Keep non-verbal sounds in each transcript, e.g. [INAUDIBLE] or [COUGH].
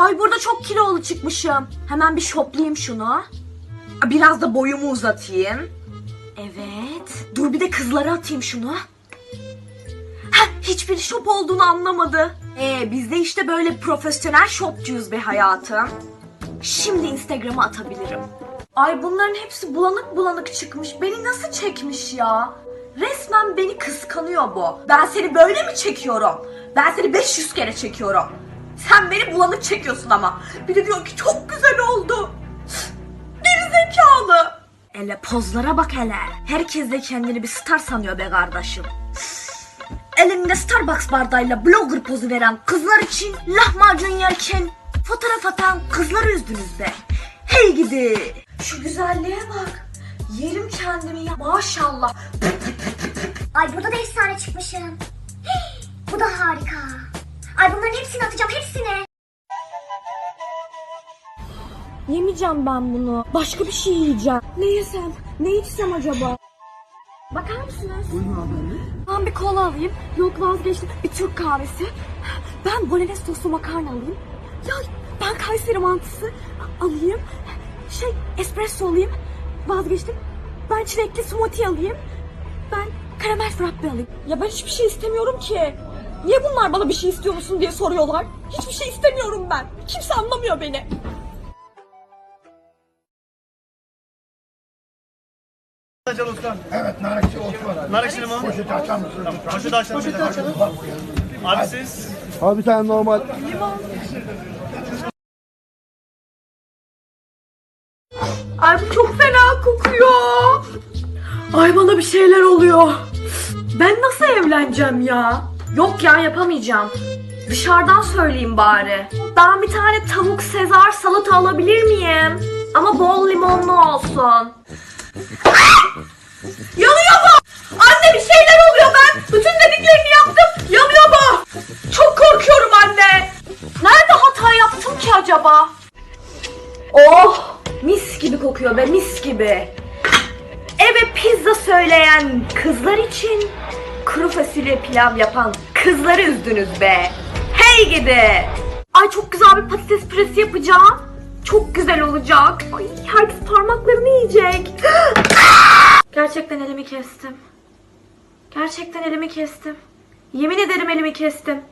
Ay burada çok kilolu çıkmışım. Hemen bir şoplayayım şunu. Biraz da boyumu uzatayım. Evet. Dur bir de kızlara atayım şunu. Heh, hiçbir şop olduğunu anlamadı. Ee, biz de işte böyle profesyonel şopçuyuz be hayatım. Şimdi Instagram'a atabilirim. Ay bunların hepsi bulanık bulanık çıkmış. Beni nasıl çekmiş ya? Resmen beni kıskanıyor bu. Ben seni böyle mi çekiyorum? Ben seni 500 kere çekiyorum. Sen beni bulanık çekiyorsun ama. Bir de diyor ki çok güzel oldu. Geri zekalı. Hele pozlara bak hele. Herkes de kendini bir star sanıyor be kardeşim. Elinde Starbucks bardağıyla blogger pozu veren kızlar için lahmacun yerken fotoğraf atan kızları üzdünüz be. Hey gidi. Şu güzelliğe bak. Yerim kendimi ya. Maşallah. Ay burada da efsane çıkmışım. Hii, Bu da harika. Ay bunların hepsini atacağım hepsini. Yemeyeceğim ben bunu. Başka bir şey yiyeceğim. Ne yesem? Ne içsem acaba? Bakar mısınız? Ben bir kola alayım. Yok vazgeçtim. Bir Türk kahvesi. Ben bolognese soslu makarna alayım. Ya ben Kayseri mantısı alayım. Şey espresso alayım. Vazgeçtim. Ben çilekli smoothie alayım. Ben karamel frappe alayım. Ya ben hiçbir şey istemiyorum ki. Niye bunlar bana bir şey istiyor musun diye soruyorlar? Hiçbir şey istemiyorum ben. Kimse anlamıyor beni. Açal Osman. Evet, narekçi Osman. Nar ekşili mi? Poşeti açar mısın? Poşeti açalım. Poşeti açalım. Abi siz? Abi bir tane normal. Ay bu çok fena kokuyor. Ay bana bir şeyler oluyor. Ben nasıl evleneceğim ya? Yok ya yapamayacağım. Dışarıdan söyleyeyim bari. Ben bir tane tavuk sezar salata alabilir miyim? Ama bol limonlu olsun. [LAUGHS] Yanıyor bu! Anne bir şeyler oluyor ben. Bütün dediklerini yaptım. Yanıyor bu. Çok korkuyorum anne. Nerede hata yaptım ki acaba? Oh! Mis gibi kokuyor be mis gibi. Eve pizza söyleyen kızlar için kuru fasulye pilav yapan kızları üzdünüz be. Hey gidi. Ay çok güzel bir patates püresi yapacağım. Çok güzel olacak. Ay herkes parmaklarını yiyecek. [GASPS] Gerçekten elimi kestim. Gerçekten elimi kestim. Yemin ederim elimi kestim.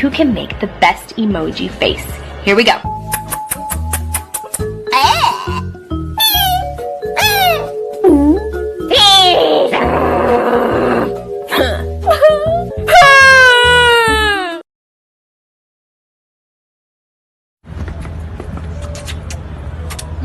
who can make the best emoji face. Here we go.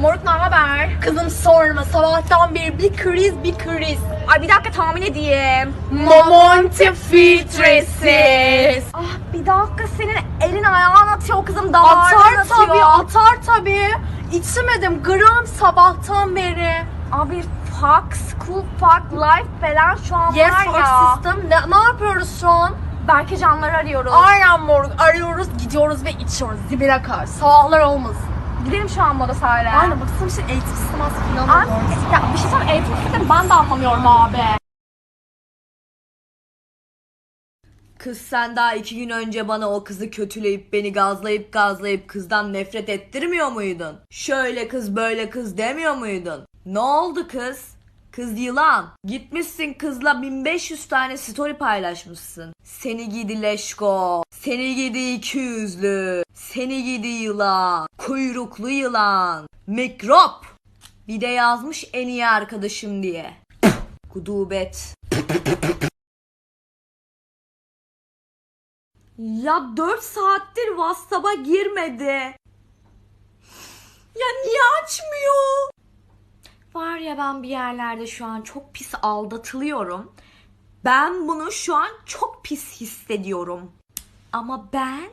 Moruk ne haber? Kızım sorma sabahtan beri bir kriz bir kriz. Ay bir dakika tahmin edeyim. Momonti filtresiz. Ah bir dakika senin elin ayağın atıyor kızım damarın Atar tabii, atar tabii. İçmedim gram sabahtan beri. Abi Fox, Cool Fuck, Life falan şu an Yes var ya. system. Ne, ne yapıyoruz şu an? Belki canları arıyoruz. Aynen moruk. Arıyoruz, gidiyoruz ve içiyoruz. Dibine kadar. Sabahlar olmasın. Gidelim şu an moda sahile. Aynen baksana işte eğitim sistemi aslında Abi, ya bir şey söyleyeyim eğitim sistemi ben de anlamıyorum abi. Kız sen daha iki gün önce bana o kızı kötüleyip beni gazlayıp gazlayıp kızdan nefret ettirmiyor muydun? Şöyle kız böyle kız demiyor muydun? Ne oldu kız? Kız yılan. Gitmişsin kızla 1500 tane story paylaşmışsın. Seni gidi leşko. Seni gidi iki yüzlü. Seni gidi yılan. Kuyruklu yılan. Mikrop. Bir de yazmış en iyi arkadaşım diye. Gudubet. Ya 4 saattir WhatsApp'a girmedi. Ya niye açmıyor? Var ya ben bir yerlerde şu an çok pis aldatılıyorum. Ben bunu şu an çok pis hissediyorum. Ama ben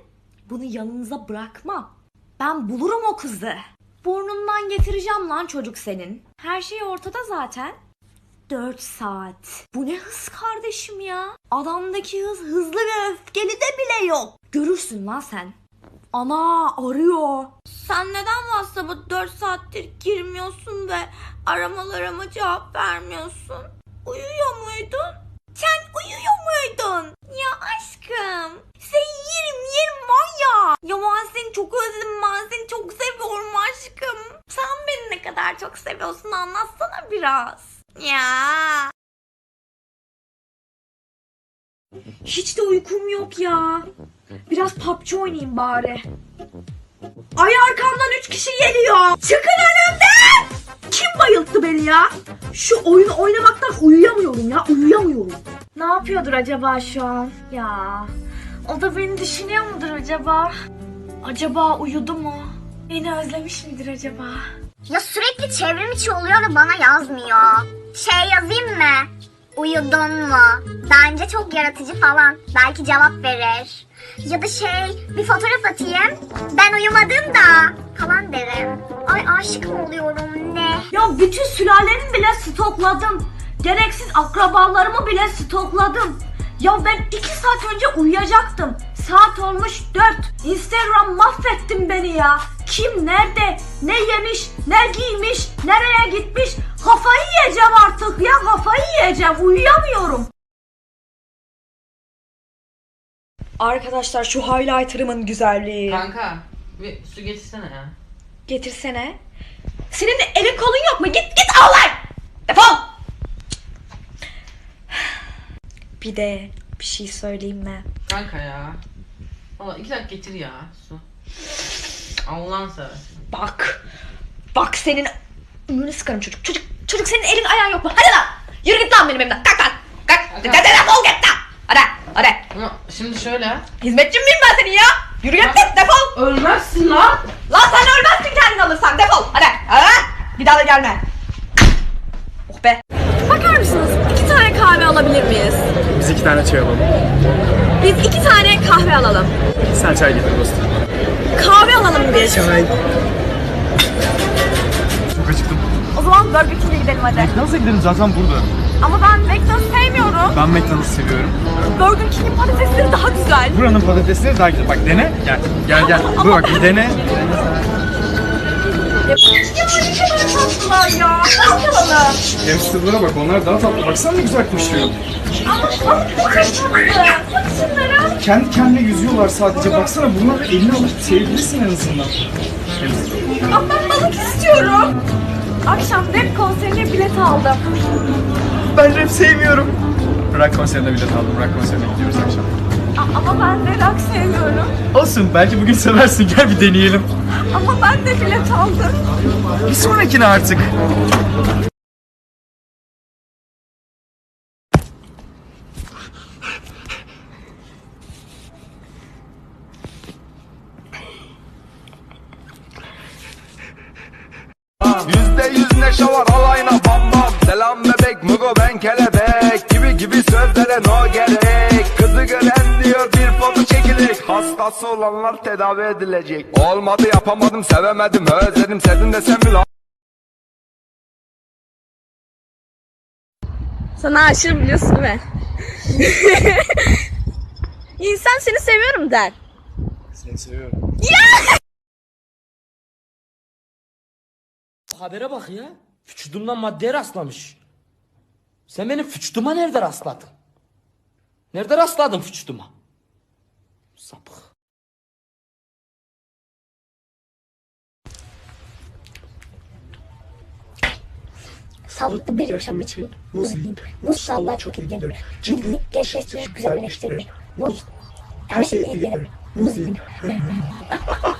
bunu yanınıza bırakmam. Ben bulurum o kızı. Burnundan getireceğim lan çocuk senin. Her şey ortada zaten. 4 saat. Bu ne hız kardeşim ya? Adamdaki hız hızlı ve öfkeli de bile yok. Görürsün lan sen. Ana arıyor. Sen neden WhatsApp'a 4 saattir girmiyorsun ve aramalarıma cevap vermiyorsun? Uyuyor muydun? Sen uyuyor muydun? Ya aşkım sen seni çok özledim ben seni çok seviyorum aşkım. Sen beni ne kadar çok seviyorsun anlatsana biraz. Ya. Hiç de uykum yok ya. Biraz PUBG oynayayım bari. Ay arkamdan üç kişi geliyor. Çıkın önümden. Kim bayılttı beni ya? Şu oyunu oynamaktan uyuyamıyorum ya. Uyuyamıyorum. Ne yapıyordur acaba şu an? Ya. O da beni düşünüyor mudur acaba? Acaba uyudu mu? Beni özlemiş midir acaba? Ya sürekli çevrim içi oluyor ve bana yazmıyor. Şey yazayım mı? Uyudun mu? Bence çok yaratıcı falan. Belki cevap verir. Ya da şey bir fotoğraf atayım. Ben uyumadım da falan derim. Ay aşık mı oluyorum ne? Ya bütün sülalemi bile stokladım. Gereksiz akrabalarımı bile stokladım. Ya ben iki saat önce uyuyacaktım. Saat olmuş dört. Instagram mahvettin beni ya. Kim nerede, ne yemiş, ne giymiş, nereye gitmiş. Kafayı yiyeceğim artık ya kafayı yiyeceğim. Uyuyamıyorum. Arkadaşlar şu highlighter'ımın güzelliği. Kanka bir su getirsene ya. Getirsene. Senin de elin kolun yok mu? Git git al lan. Defol. Bir de bir şey söyleyeyim mi? Kanka ya. Valla iki dakika getir ya su. Allah'ın seversen. Bak. Bak senin ümrünü sıkarım çocuk. Çocuk çocuk senin elin ayağın yok mu? Hadi lan. Yürü git lan benim evimden. Kalk lan. Kalk. De, defol git lan. Hadi. Hadi. Ama şimdi şöyle. Hizmetçin miyim ben senin ya? Yürü git git defol. Ölmezsin lan. Lan sen ölmezsin kendin alırsan defol. Hadi. Hadi. Bir daha da gelme. Oh be. Bakar mısınız? İki tane kahve alabilir miyiz? Biz iki tane çay alalım. Biz iki tane kahve alalım. Sen çay getir dostum. Kahve alalım biz. Çay. Çok. O zaman Burger King'e gidelim hadi. McDonald's'a gidelim zaten burada. Ama ben McDonald's sevmiyorum. Ben McDonald's seviyorum. Burger King'in patatesleri daha güzel. Buranın patatesleri daha güzel. Bak dene. Gel. Gel gel. Dur bak bir dene. Tatlılar ya. Ne yapalım? Hamsterlara bak onlar daha tatlı. Baksana ne güzel koşuyor. Kendi kendine yüzüyorlar sadece. Baksana bunları eline alıp sevgilisin en azından. Hamster. Ama ben balık istiyorum. Akşam rap konserine bilet aldım. Ben rap sevmiyorum. Rock konserine bilet aldım. Rock konserine gidiyoruz akşam. A- ama ben de rock sevmiyorum. Olsun belki bugün seversin. [LAUGHS] Gel bir deneyelim. Ama ben de bilet aldım. Bir sonrakine artık. Neşe var alayına bam bam. Selam bebek mugo ben kelebek. Gibi gibi sözlere no gerek. Kızı gören diyor bir foto çekilecek Hastası olanlar tedavi edilecek. Olmadı yapamadım sevemedim özledim. Sevdim desem lan Sana aşırı biliyorsun mi? [LAUGHS] İnsan seni seviyorum der. Seni seviyorum. Habere bak ya. Vücudumdan maddeye rastlamış. Sen benim vücuduma nerede rastladın? Nerede rastladın vücuduma? Sapık. Sağlıklı bir yaşam için muz yiyin. Muz sağlığa çok iyi gelir. Cildini gençleştirir, güzelleştirir. Muz. Her şeyi gelir. Muz yiyin. [LAUGHS]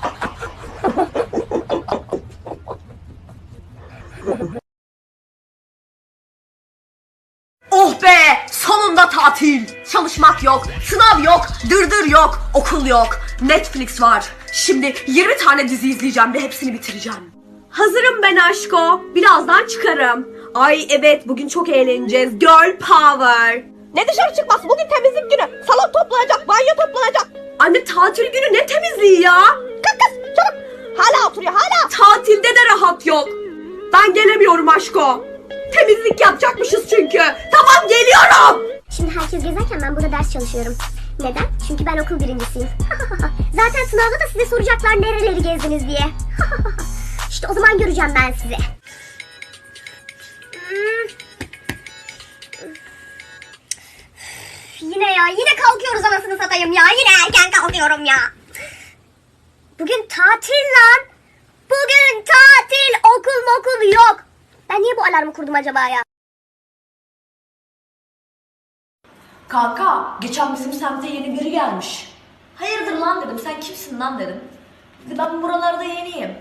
Oh be! Sonunda tatil. Çalışmak yok, sınav yok, dırdır yok, okul yok. Netflix var. Şimdi 20 tane dizi izleyeceğim ve hepsini bitireceğim. Hazırım ben aşko. Birazdan çıkarım. Ay evet bugün çok eğleneceğiz. Girl power. Ne dışarı çıkması? Bugün temizlik günü. Salon toplanacak, banyo toplanacak. Anne tatil günü ne temizliği ya? Kalk kız, çabuk. Hala oturuyor, hala. Tatilde de rahat yok. Ben gelemiyorum aşko. Temizlik yapacakmışız çünkü. Tamam geliyorum. Şimdi herkes gezerken ben burada ders çalışıyorum. Neden? Çünkü ben okul birincisiyim. [LAUGHS] Zaten sınavda da size soracaklar nereleri gezdiniz diye. [LAUGHS] işte o zaman göreceğim ben sizi. Hmm. Yine ya, yine kalkıyoruz anasını satayım ya. Yine erken kalkıyorum ya. Bugün tatil lan. Bugün tatil. Okul mokul yok. Ben niye bu alarmı kurdum acaba ya? Kanka geçen bizim semte yeni biri gelmiş. Hayırdır lan dedim sen kimsin lan dedim. Dedi ben buralarda yeniyim.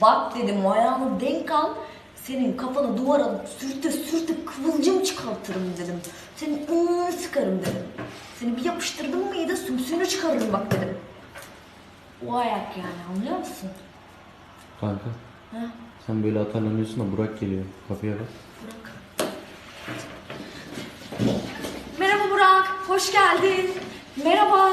Bak dedim ayağını denk al. Senin kafanı duvara sürte sürte kıvılcım çıkartırım dedim. Senin ıı sıkarım dedim. Seni bir yapıştırdım mıydı sümsüğünü çıkarırım bak dedim. O ayak yani anlıyor musun? Kanka Ha? sen böyle atarlanıyorsun da Burak geliyor. Kapıya bak. Burak. Merhaba Burak, hoş geldin. Merhaba.